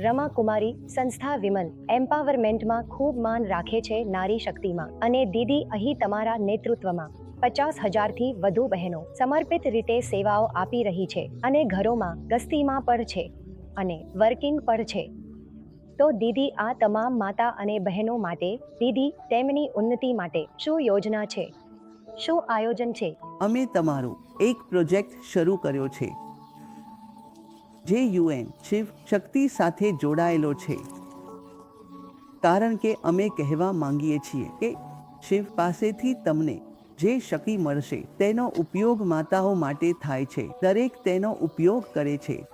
રમા કુમારી સંસ્થા વિમલ એમ્પાવરમેન્ટમાં ખૂબ માન રાખે છે નારી શક્તિમાં અને દીદી અહીં તમારા નેતૃત્વમાં. પચાસ હજારથી વધુ બહેનો સમર્પિત રીતે સેવાઓ આપી રહી છે અને ઘરોમાં ગસ્તીમાં પણ છે અને વર્કિંગ પર છે. તો દીદી આ તમામ માતા અને બહેનો માટે, દીદી તેમની ઉન્નતિ માટે શું યોજના છે? શું આયોજન છે? અમે તમારો એક પ્રોજેક્ટ શરૂ કર્યો છે. જે યુએન શિવ શક્તિ સાથે જોડાયેલો છે. કારણ કે અમે કહેવા માંગીએ છીએ કે શિવ પાસેથી તમને જે શક્તિ મળશે તેનો ઉપયોગ માતાઓ માટે થાય છે. દરેક તેનો ઉપયોગ કરે છે.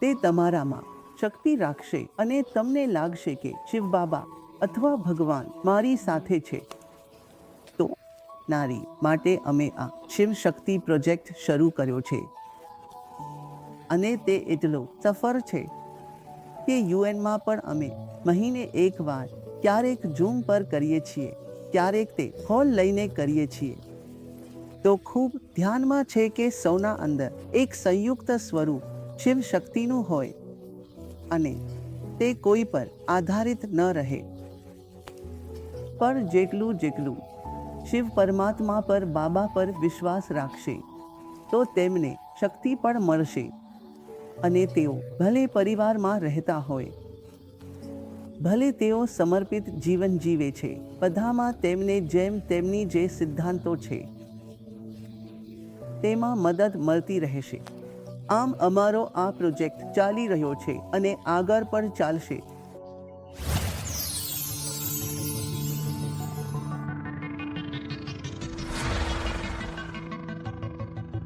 તે તમારામાં શક્તિ રાખશે અને તમને લાગશે કે શિવ બાબા અથવા ભગવાન મારી સાથે છે. તો નારી માટે અમે આ શિવ શક્તિ પ્રોજેક્ટ શરૂ કર્યો છે. અને તે એટલો સફળ છે કે યુએનમાં પણ અમે મહિને એકવાર ક્યારેક ઝૂમ પર કરીએ છીએ, ક્યારેક તે હોલ લઈને કરીએ છીએ. તો ખૂબ ધ્યાનમાં છે કે સૌના અંદર એક સંયુક્ત સ્વરૂપ શિવ શક્તિનું હોય અને તે કોઈ પર આધારિત ન રહે. પણ જેટલું જેટલું શિવ પરમાત્મા પર બાબા પર વિશ્વાસ રાખશે, તો તેમને શક્તિ પણ મળશે. અને તેઓ ભલે પરિવારમાં રહેતા હોય, ભલે તેઓ સમર્પિત જીવન જીવે છે, બધામાં તેમને જેમ તેમની જે સિદ્ધાંતો છે, તેમાં મદદ મળતી રહેશે. આમ અમારો આ પ્રોજેક્ટ ચાલી રહ્યો છે અને આગળ પણ ચાલશે.